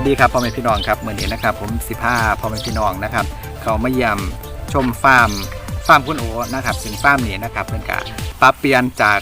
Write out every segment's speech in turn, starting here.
สวัสดีครับพ่อแม่พี่น้องครับเมื่อนี้นะครับ ผมสิพาพ่อแม่พี่น้องนะครับ เขามาเยี่ยมชมฟาร์มฟาร์มคุณโอนะครับซึ่งฟาร์มนี้นะครับเป็นการปรับเปลี่ยนจาก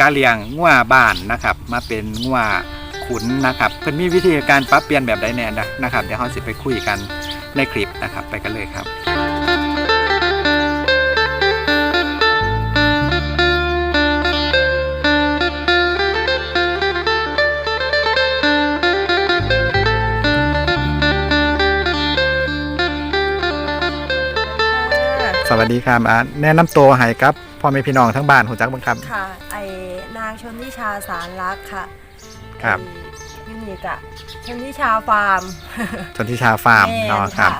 การเลี้ยงงัวบ้านนะครับ มาเป็นงัวขุนนะครับเพิ่นมีวิธีการปรับเปลี่ยนแบบใดแน่นะนะครับเดี๋ยวเราสิไปคุยกันในคลิปนะครับ ไปกันเลยครับ สวัสดีครับอ่าแนะนำตัวให้ครับพ่อแม่พี่น้องทั้งบ้านหูจักบ้างครับ ค่ะ ไอ้นางชนทิชาสารรักค่ะครับไอ้ยูนิกอะชนทิชาฟาร์มชนทิชาฟาร์มแม่เนาะนครับ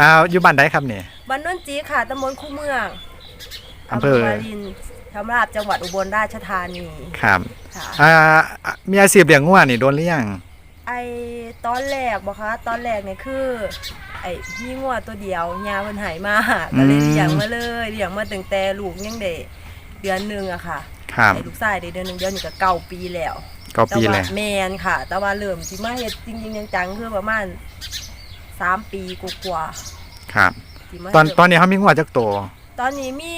อ่าอยู่บ้านใดครับเนี่ยบ้านนนจีค่ะตำบลคู่เมืองอำเภอวารินสำหรับจังหวัดอุบลราชธานีครับค่ะอ่ามีอาชีพเลี้ยงงัวนี่โดนหรือยัง ไอ้ตอนแรกบอกคะตอนแรกเนี่ยคือ ไอ้มีงัวตัวเดียวยาเพิ่นหายมาก็เลยเลี้ยงมาเลยเลี้ยงมาตั้งแต่ลูกยังเด็เดือนหนึ่งอะค่ะครับไอ้ลูกชายได้เดือนหนึ่งเดือนนี้ก็เก้าปีแล้วก็ปีแต่เลว่ายแมนค่ะ แต่ว่าเริ่มที่มาเฮ็ดจริงๆจังๆคือประมาณสามปีกว่าครับ ๆที่มาตอนเริ่มตอนนี้เขามีงัวจักตัว ตอนนี้มี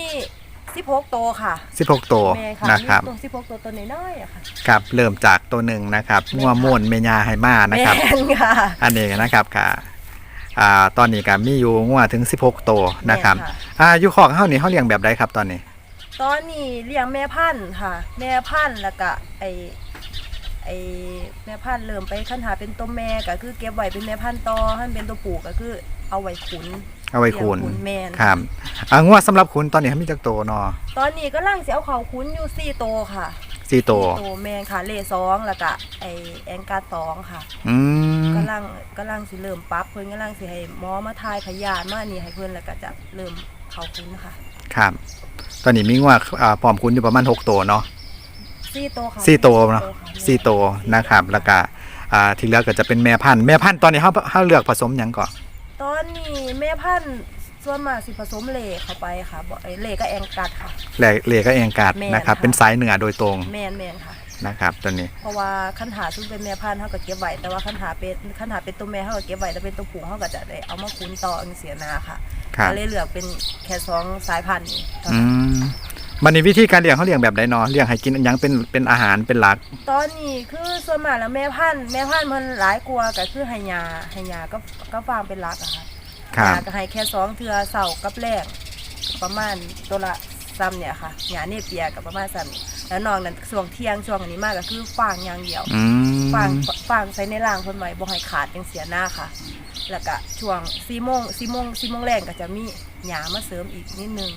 16โตวค่ะ16ตัวแม่ค่ะนะครับ มีตัว16ตัวตัวน้อยๆอะค่ะครับเริ่มจากตัวหนึ่งนะครับแม่งัวค่ะม่วนเมญาไฮมานะครับ แม่นค่ะ อันนี้นะครับค่ะอ่าตอนนี้ก็มีอยู่งัวถึง 16 ตัวนะครับแม่อ่าอยู่ของเฮานี่เฮาเลี้ยงแบบใดครับตอนนี้ ตอนนี้เลี้ยงแม่พันธุ์ค่ะ แม่พันธุ์แล้วก็ไอไอแม่พันธุ์เริ่มไปคันหาเป็นตัวแม่ก็คือเก็บไว้เป็นแม่พันธุ์ต่อให้เป็นตัวผู้ก็คือเอาไว้ขุน เอาไว้คุณเลี้ยงขุนแม่นครับอ่างัวสำหรับคุณตอนนี้เขามีจักตัวเนาะตอนนี้ก็ล่างสิเอาเขาขุนอยู่สี่ตัวค่ะสี่ตัวโตแมงค่ะเลสองแล้วก็ไอแองกาสองค่ะอืมกำลังกำลังสิเริ่มปรั๊บเพิ่นกำลังสิให้หมอมาทายพยานมานี่ให้เพิ่นแล้วก็จะเริ่มเข้าคุ้นค่ะครับ ตอนนี้มีงัวอ่าพร้อมคุณอยู่ประมาณ6ตัวเนาะ สี่โตวค่ะสี่ตัวเนาะค่ะสี่ตัวนะครับแล้วก็อ่าที่เหลือก็จะเป็นแม่พันธุ์แม่พันธุ์ตอนนี้เขาเขาเลือกผสมหยังก่อน ตอนนี้แม่พันธุ์ส่วนมากสิผสมเหล่เข้าไปค่ะบ่ไอเหล่ก็แองกัดค่ะแหลกเลก็เองกัดแม่นนะครับ ค่ะ เป็นสายเหนือโดยตรงแมนแมนค่ะ นะครับตัวนี้ เพราะว่าคันหาซึ่งเป็นแม่พันธุ์เฮาก็เก็บไว้แต่ว่าคันหาเป็นคันหาเป็นตัวแม่เฮาก็เก็บไว้แต่เป็นตัวผู้เฮาก็จะได้เอามาคุ้นต่อจังเสียนาค่ะครับ ก็เลยเหลือกเป็นแค่สองสายพันธุ์นี้เท่าอืนั้นม มันในวิธีการเลี้ยงเขาเลี้ยงแบบใดเนาะเลี้ยงให้กินอันหยังเป็นเป็นอาหารเป็นหลัก ตอนนี้คือส่วนมากแล้วแม่พันธุ์แม่พันธุ์มันหลายกลัวาก็คือให้ยาให้ยาก็ก็ฟางเป็นหลักอะค่ะครับ ยาก็ให้แค่สองเทือเสาร์กับแรงประมาณตัวละซ้ำเนี่ยค่ะยาเนเปียกับประมาณซ้ำนี่แล้วนอกนั้นช่วงเที่ยงช่วงอันนี้มากก็คือฟางอย่างเดียว อืมฟางฟางใส่ในร่างเพิ่นไว้บ่ให้ขาดจังเสียหน้าค่ะ แล้วก็ช่วง4โมง4โมง4โมงแรงก็จะมีหยามาเสริมอีกนิดนึง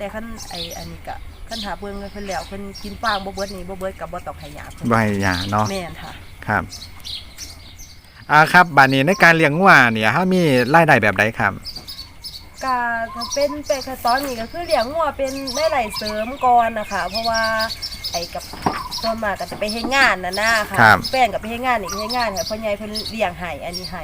แต่คันไออันนี้ก็คันหาเบิ่งเพิ่นแล้วเพิ่นกินฟางบ่เบิดนี่บ่เบิดก็บ่ต้องให้ยาเพิ่นใบหยาเนาะแม่นค่ะครับอ่าครับบานนี้ในการเลี้ยงงัวเนี่ยเขามีรายได้แบบใดครับก็ถ้าเป็นเป็นขั้นตอนนี้ก็คือเลี้ยงงัวเป็นได้ไหลเสริมก่อนนะคะเพราะว่า ไอ้กับส่วนมากก็จะไปเฮ็ดงานนะนะค่ะครับแฟนกับไปเฮ็ดงานนี่เฮ็ดงานค่ะพ่อใหญ่เพิ่นเลี้ยงให้อันนี้ให้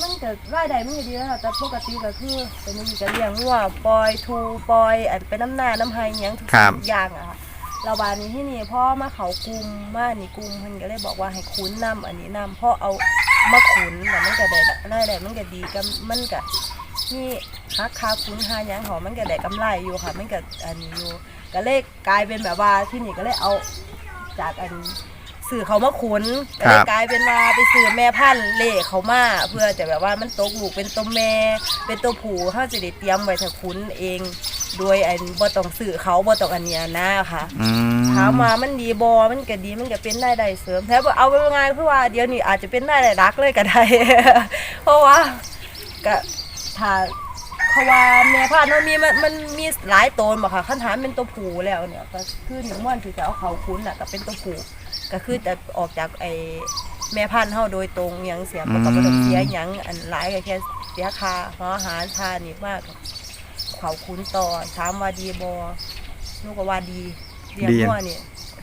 มันก็รายได้มันก็ดีนะคะแต่ปกติก็คือเป็นมันก็เลี้ยงงัวปล่อยทูปล่อยอันเป็นน้ำหน้าน้ำไห้หยังทุกครับ สิ่งอย่างอะค่ะเราบานนี้ที่นี่พ่อมาเขากลุ่มมานี่กลุ่มเพิ่นก็เลยบอกว่าให้คุ้นนำอันนี้นำพ่อเอามาคุ้นแล้วมันก็ได้รายได้มันก็ดีก็มันก็ นี่ฮักคาคุ้นหาหยังหอมมันก็ได้กำไรอยู่ค่ะ มันก็อันนี้อยู่ ก็เลยกลายเป็นแบบว่าที่นี่ก็เลยเอาจากอันสื่อเขามาขุนก็เลยครับกลายเป็นว่าไปซื้อแม่พันธุ์เล่เขามาเพื่อจะแบบว่ามันตกลูกเป็นตัวแม่ เป็นตัวผู้เขาจะได้เตรียมไว้ถ้าคุ้นเอง โดยอันบ่ต้องซื้อเขาบ่ต้องอันเนี้ยนะค่ะอืม ถามมามันดีบอมันก็ดีมันก็เป็นได้ได้เสริมแท้ว่าเอาง่ายๆคือว่าเดี๋ยวนี้อาจจะเป็นได้ได้รักเลยก็ได้ เพราะว่าก็ถ้า เขาว่าแม่พันธุ์มันมีมันมันมีหลายตนบ่ค่ะคันถามเป็นตัวผู้แล้วเนี่ยก็คือหนึ่งม่วนที่จะเอาเขาคุ้นน่ะก็เป็นตัวผู้ก็คือจะออกจากไอ้แม่พันธุ์เฮาโดยตรงหยังเสียบ่ก็บ่ต้องเสียหยังอันหลายก็แค่เสียค่าหออาหารทานนี่มากเขาคุ้นต่อถามว่าดีบ่ลูกก็ว่าดีเลี้ยงงัวนี่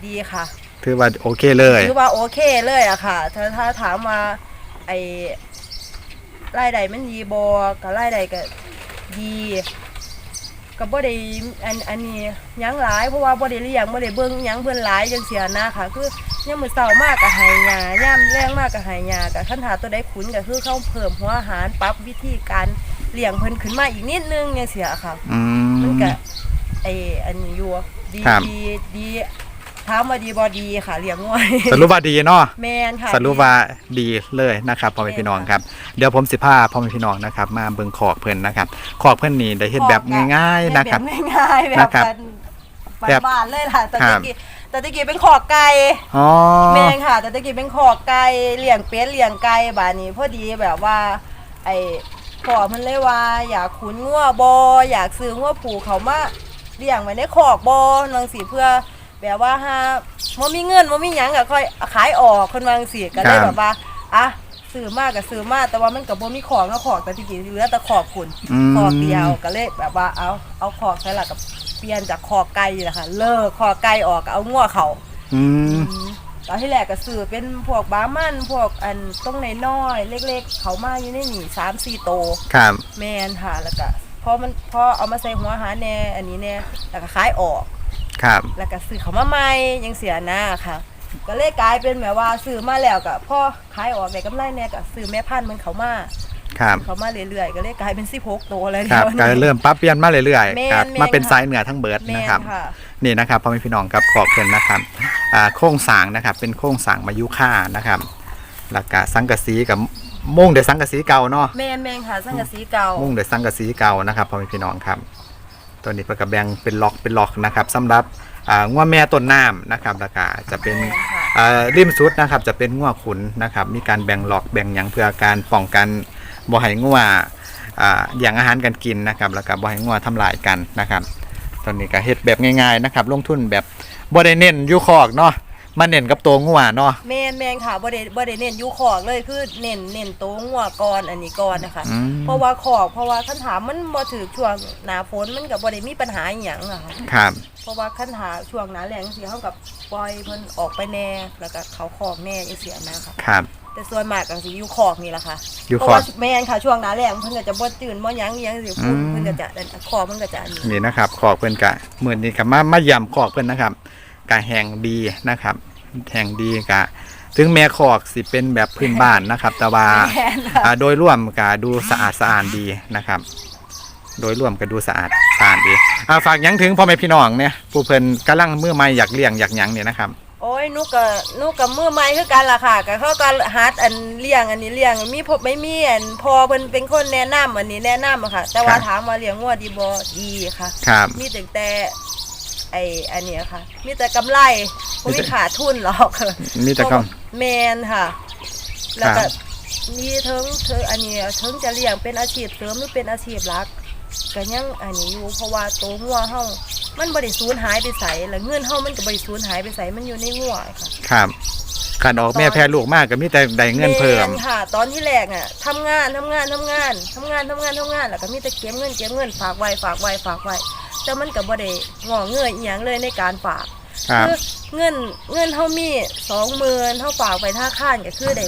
ดีค่ะ ถือว่าโอเคเลย ถือว่าโอเคเลยอะค่ะ ถ้าถ้าถามว่าไอ้รายได้มันดีบอก็รายได้ก็ ดีก็บ่ได้อันอันนี้หยังหลายเพราะว่าบ่ได้เลี้ยงบ่ได้เบิ่งหยังเพิ่นหลายจังซี่นะค่ะ คือยามมื้อเช้ามากก็ให้ยายามแรงมากก็ให้ยาก็คันหาตัวใดขุนก็คือเขาเพิ่มหัวอาหารปรับวิธีการเลี้ยงเพิ่นขึ้นมาอีกนิดนึงจังซี่ค่ะอืมันมก็ไออันนี้อยู่ดีครับ ดีดีถามว่าดีบ่ดีค่ะเลี้ยงง่วยสรุปว่าดีเนาะแมนค่ะสรุปว่าดีเลยนะครับพ่อแม่พี่น้องครับ เดี๋ยวผมสิพาพ่อแม่พี่น้องนะครับ มาเบิ่งขอกเพิ่นนะครับขอกเพิ่นนี่ได้เฮ็ดแบบง่าย ๆนะครับแบบง่ายๆแบบนะครับกันบ้านๆเลยค่ะแต่ครัตะบกี้แต่ตะกี้เป็นขอกไก่อ๋อแมนค่ะ แต่ตะกี้เป็นขอกไก่เลี้ยงเป็ดเลี้ยงไก่บาดนี้พอดีแบบว่า ไอ้พ่อเพิ่นเลยว่า อยากขุนงัวบออยากซื้องัวผูเขามาเลี้ยงไว้ในขอกบอนางสีเพื่อ แบบว่าฮะบ่มีเงินบ่มีหยังก็ค่อยขายออกคนวาจังสีก็เลยแบบว่าอะซื้อมากก็ซื้อมากแต่ว่ามันก็บ่มีของเนาะของแต่ที่กี้เหลือแต่ขอบคุณอืม ขอบเดียวก็เลยแบบว่าเอาเอาขอกใส่ละกับเปลี่ยนจากขอกไก่นี่แหละค่ะเลิกขอกไก่ออกก็เอางัวเขา อืม ตอนที่แรกก็ซื้อเป็นพวกบ้ามันพวกอันต้องน้อยๆเล็ก ๆ เขามาอยู่ในนี่สามสี่โตครับ แมนค่ะแล้วก็พอมันพอเอามาใส่หัวอาหารแน่อันนี้แน่แล้วก็ขายออก ครับแล้วก็ซื้อเขามาใหม่ยังเสียหน้าค่ะ ก็เลยกลายเป็นแบบว่าซื้อมาแล้วก็พอขายออกได้กำไรแน่ก็ซื้อแม่พันธุ์มันเขามาครับเขามาเรื่อยๆก็เลยกลายเป็น16โตเลยครับดี๋ยวนี้ก็เริ่มปรับเปลี่ยนมาเรื่อยแม่นๆครับแม่นมาเป็นค่ะสายเหนือทั้งเบิดแม่นะครับค่ะนี่นะครับพ่อแม่พี่น้องครับขอบเพิ่นนะครับอ่าโครงสร้างนะครับเป็นโครงสร้างมายุค่านะครับแล้วก็สังกะสีกับมุ่งโดวยสังกะสีเก่าเนาะแม่นแม่นค่ะสังกะสีเก่ามุ่งโดวยสังกะสีเก่านะครับพ่อแม่พี่น้องครับ ตัวนี้เพิ่นก็แบ่งเป็นล็อกเป็นล็อกนะครับสำหรับอ่างัวแม่ต้นน้ำนะครับแล้วก็จะเป็นแม่นค่ะอ่าริมสุดนะครับจะเป็นงัวขุนนะครับมีการแบ่งล็อกแบ่งหยังเพื่อการป้องกันบ่ให้งัวอ่าอย่างอาหารกันกินนะครับแล้วก็บ่ให้งัวทำลายกันนะครับตอนนี้ก็เฮ็ดแบบง่ายๆนะครับลงทุนแบบบ่ได้เน้นอยู่คอกเนาะ มาเน้นกับตัวงัวเนาะ แม่นแม่นค่ะบ่ได้บ่ได้เน้นอยู่ขอกเลยคือเน้นเน้นโตวงัวก่อนอันนี้ก่อนนะคะ อืม เพราะว่าขอกเพราะว่าคันถามมันบ่ถือช่วงหน้าฝนมันก็บ่ได้มีปัญหาอีหยังอะค่ะครับ เพราะว่าคันหาช่วงหน้าแล้งสิเฮากับปล่อยเพิ่นออกไปแน่แล้วก็เขาขอกแน่จังซี่นะคะครับ แต่ส่วนมากก็สิอยู่ขอกนี่แหละค่ะอยู่เพคราะอกว่าแม่นค่ะช่วงหน้าแล้งเพิ่นก็จะบ่ตื่นบ่หยังอิหยังสิฝุ่นอืม เพิ่นก็จะขอกมันก็จะอันนี้นี่นะครับคอกเพิ่นกะมื้อนี้ก็มามาย่ำคอกเพิ่นนะครับ กะแห้งดีนะครับ แห้งดีกะถึงแม้คอกสิเป็นแบบพื้นบ้านนะครับแต่ว่าแม่นค่ะอ่าโดยรวมก็ดูสะอาดสะอาดดีนะครับ โดยรวมก็ดูสะอาดสะอาดดีอ่าฝากหยังถึงพ่อแม่พี่น้องเนี่ยผู้เพิ่นกำลังมือใหม่อยากเลี้ยงอยากหยังเนี่ยนะครับ โอ้ยนุกก็นุกกับมือใหม่คือกันล่ะค่ะก็เขาก็ฮัดอันเลี้ยงอันนี้เลี้ยงมีพบไม่มีอันพอเพิ่นเป็นคนแนะนำอันนี้แนะนำอะค่ะ แต่ว่าครับ ถามว่าเลี้ยงงัวดีบ่ดีค่ะ ครับ มีแต่แต่ ไออันเนี้ยค่ะ มีแต่กำไรบ่มีขาดทุนหรอกมีแต่ก็แมนค่ะ แล้วครัก็บมีเทิงเทิงอันนี้เทิงจะเลี้ยงเป็นอาชีพเสริมหรือเป็นอาชีพหลักก็ยังอันนี้อยู่เพราะว่าโตวงัวเฮามันบ่ได้สูญหายไปไสแล้วเงินเฮามันก็บ่ได้สูญหายไปไสมันอยู่ในงัวค่ะครับการออกแม่แพร่ลูกมากก็มีแต่ได้เงินเพิ่มแค่ะ ตอนที่แรกอะทำงานทำงานทำงานทำงานทำงานทำงานแล้วก็มีแต่เก็บเงินเก็บเงินฝากไว้ฝากไว้ฝากไว้ แต่มันก็บ่ได้งอเงยอีหยังเลยในการฝากครับคือเงินเงินเฮามี20,000เฮาฝากไปธนาคารก็คือได้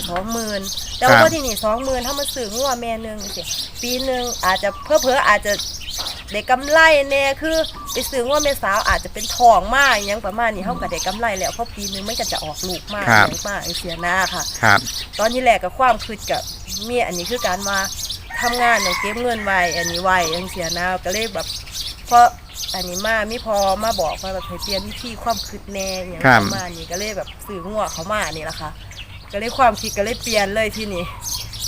20,000แต่ว่าพอที่นี่20,000เฮามาซื้องัวแม่หนึงสิปีหนึงอาจจะเพิ่อๆอาจจะได้กำไรแน่คือไปซื้องัวแม่สาวอาจจะเป็นทองมาอหยังประมาณนี้เฮาก็ได้กำไรแล้วเพราะปีหนึงมันก็จะออกลูกมากครับเลี้ยงมากเสียหน้าค่ะ ครับ ตอนนี้แหละกับความคืดกับเมียอันนี้คือการมาทำงานอย่างเก็บเงินไว้อันนี้ไว้ยังเสียหน้าก็เลยแบบเพราะ อันนี้มามีพอมาบอกว่าแบบให้เปลี่ยนวิธีความคืดแน่อย่างครับ ประมาณนี้ก็เลยแบบสื่องัวเขามานี่แหละค่ะ ก็เลยความคิดก็เลยเปลี่ยนเลยที่นี่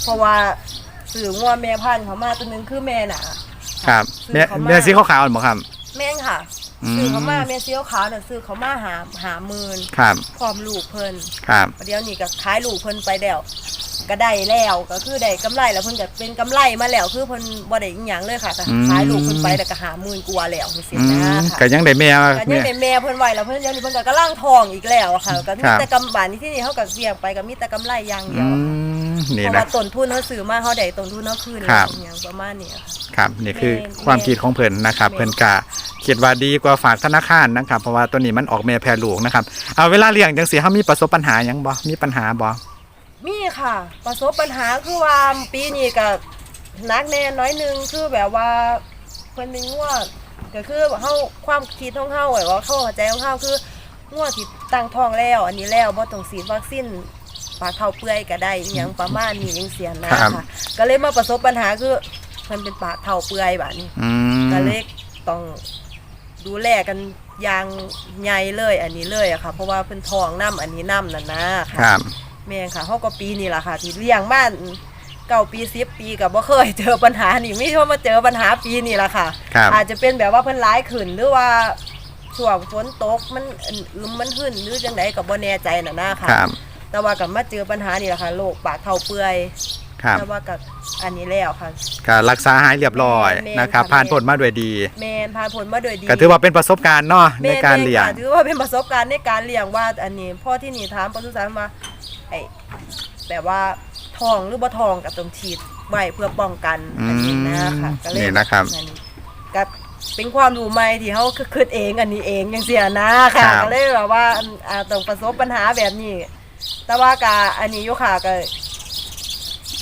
เพราะว่าสื่องัวแม่พันธุ์เขามาตัวหนึงคือแม่น่ะ ครับซื้อแม่เขามา แม่สีขาวๆบ่ครับ แม่งค่ะ อืมสื่อเขามาแม่เสี้ยวขาวน่ะสื่อเขามาหาหาหมื่นครับพร้อมลูกเพิ่นครับเดี๋ยวนี้ก็ขายลูกเพิ่นไปแล้วก็ได้แล้วก็คือได้กำไรแล้วเพิ่นก็เป็นกำไรมาแล้วคือเพิ่นบ่ได้อีหยังเลยค่ะแต่อืมขายลูกเพิ่นไปแล้วก็หาหมื่นกว่าแล้วจังซี่อืนะมค่ะก็ยังได้แม่ก็ยัแม่งได้แม่เพิ่นไว้แล้วเพิ่นเดี๋ยวนี้เพิ่นก็กำลังท้องอีกแล้วอะค่ะก็มีครับแต่กำบานที่นี่เฮาก็เสี่ยงไปก็มีแต่กำไรอย่างเดีอืยวม เพนี่ราะแหละว่าต้นทุนเฮาซื้อมาเฮาได้ต้นทุนเฮาคืนครับ อย่างประมาณนี้ค่ะ ครับนี่คือแม่ความคิดของเพิ่นนะครับ แม่เพิ่นกะคิดว่าดีกว่าฝากธนาคารนะครับ เพราะว่าตัวนี้มันออกแม่แพร่ลูกนะครับเอาเวลาเลี้ยงจังซี่เฮามีประสบปัญหาหยังบ่มีปัญหาบ่ มีค่ะ ประสบปัญหาคือว่าปีนี้ก็หนักแน่น้อยหนึงคือแบบว่าเพิ่นเป็นงัวก็คือเฮาความคิดของเฮาไว้ว่าเข้าใจของเฮาคืองัวที่ตั้งท้องแล้ว อันนี้แล้วบ่ต้องฉีดวัคซีน ปากเข้าเปื่อยก็ได้อหยังประมาณนี้จังเสียนะครับ ค่ะก็เลยมาประสบปัญหาคือมันเป็นปากเข่าเปื่อยแบบนี้อืม ก็เลยต้องดูแลกันอย่างใหญ่เลยอันนี้เลยอะค่ะ เพราะว่าเพิ่นทองน้ำอันนี้น้ำนั่นนะคค่ะรับ แม่งค่ะเขาก็ปีนี้ล่ะค่ะ ที่เลี้ยงบ้านเก้าปีสิบปีกับบ่เคยเจอปัญหานี่ไม่ใช่ว่ามาเจอปัญหาปีนี้ล่ะค่ะ ครับ อาจจะเป็นแบบว่าเพิ่นร้ายขึ้นหรือว่าช่วงฝนตกมันอึมมันหึ่นหรือจังไดก็บ่แน่ใจน่ะนะค่ะ ครับ แต่ว่ากับมาเจอปัญหานี่แหละค่ะโรคปากเข่าเปื่อยครับแต่ว่ากับอันนี้แล้วค่ะก็รักษาหายเรียบร้อยแม่นนะครับค่ะผ่านพ้นมาด้วยดีแมนพาผลมาโดยดีก็ถือว่าเป็นประสบการณ์เนาะในการเลี้ยงแม่นๆค่ะถือว่าเป็นประสบการณ์ในการเลี้ยงว่าอันนี้พ่อที่นี่ถามปศุสัตว์มาไอ้แบบว่าทองหรือบ่ทองกับตรงฉีดไว้เพื่อป้องกันอันนี้นะคะก็เลยนี่นะครับอันนี้ก็เป็นความรู้ใหม่ที่เขาคิดเองอันนี้เองจังเสียนะค่ะครับก็เลยแบบว่าอันอ่าต้องประสบปัญหาแบบนี้ แต่ว่ากาอันนี้อยู่ค่ะก็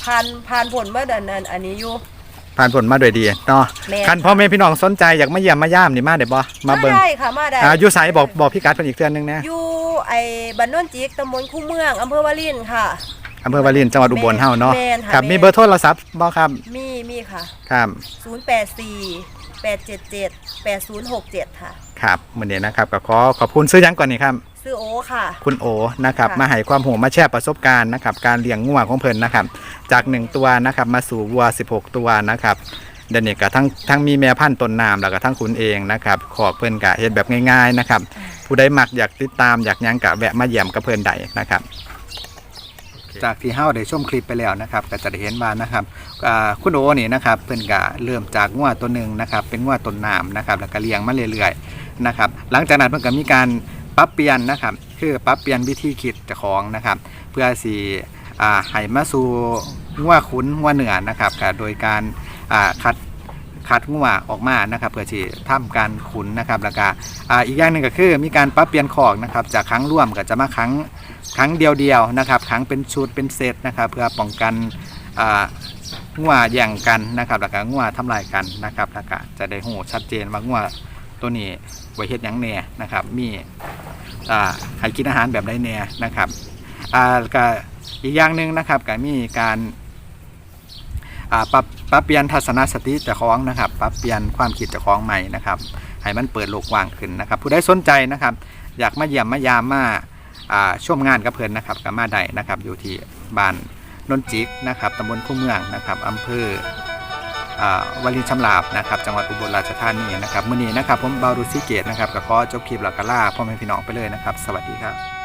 ผ่านผ่านผลเมื่อเดือนนั้นอันนี้อยู่ ผ่านพ้นมาด้วยดีเนาะแม่น คันพ่อแม่พี่น้องสนใจอยากมาเยี่ยมมาย่ามนี่มาได้บ่มาเบิ่งได้ค่ะมาได้อ่าอยู่ไสบอกบอกพี่กัดเพิ่นอีกเทื่อนึงนะอยู่ไอ้บ้านโนนจิกตำบลคู่เมืองอำเภอวารินค่ะ อำเภอวารินจังหวัดอุบลเฮาเนาะแม่นค่ะครับแม่น มีเบอร์โทรศัพท์บ่ครับมีมีค่ะ ครับ 084 877 8067 ค่ะ ครับมื้อนี้นะครับก็ขอขอบคุณซื้อหยังก่อนนี่ครับ ซื้อโอค่ะ คุณโอนะครับค่ะ มาให้ความรู้มาแชร์ประสบการณ์นะครับการเลี้ยงงัวของเพิ่นนะครับจาก 1 ตัวนะครับมาสู่วัว 16 ตัวนะครับเดี๋ยวนี้ก็ทั้งทั้งมีแม่พันธุ์ต้นน้ำแล้วก็ทั้งคุณเองนะครับขอเพิ่นกะเฮ็ดแบบง่ายๆนะครับผู้ใดมักอยากติดตามอยากหยังกะแวะมาเยี่ยมกับเพิ่นได้นะครับ จากที่เฮาได้ชมคลิปไปแล้วนะครับก็จะได้เห็นว่านะครับอ่าคุณโอนี่นะครับเพิ่นก็เริ่มจากงัวตัวหนึ่งนะครับเป็นงัวต้นน้ำนะครับแล้วก็เลี้ยงมาเรื่อยๆนะครับหลังจากนั้นเพิ่นก็มีการ ปรับเปลี่ยนนะครับ คือปรับเปลี่ยนวิธีคิดเจ้าของนะครับ เพื่อสิอ่าให้มาสู่งัวขุนงัวเหนือนะครับโดยการอ่าคัดคัดงัวออกมานะครับ เพื่อที่ทำการขุนนะครับแล้วก็อ่าอีกอย่างหนึ่งก็คือมีการปรับเปลี่ยนขอกนะครับ จากครั้งร่วมก็จะมาครั้งครั้งเดียวๆนะครับครั้งเป็นชุดเป็นเซตนะครับ เพื่อป้องกันอ่างัวแย่งกันนะครับแล้วก็งัวทำลายกันนะครับแล้วก็จะได้หูชัดเจนว่างัวตัวนี้ไว้เฮ็ดยังแน่นะครับ มี ให้กินอาหารแบบใดแหน่นะครับก็อีกอย่างหนึ่งนะครับก็มีการปรับปรับเปลี่ยนทัศนคติเจ้าของนะครับปรับเปลี่ยนความคิดเจ้าของใหม่นะครับให้มันเปิดโลกกว้างขึ้นนะครับ ผู้ใดสนใจนะครับ อยากมาเยี่ยมมายามมาช่วมงานกับเพิ่นนะครับกับมาได้นะครับอยู่ที่บ้านนนจิกนะครับตำบลคู่เมืองนะครับอำเภอ วลีชำลาบนะครับจังหวัดอุบลราชธานีนะครับมื้อนี้นะครับผมบารุซิเกตนะครับก็ขอจบคลิปแล้วก็ลาพ่อแม่พี่น้องไปเลยนะครับ สวัสดีครับ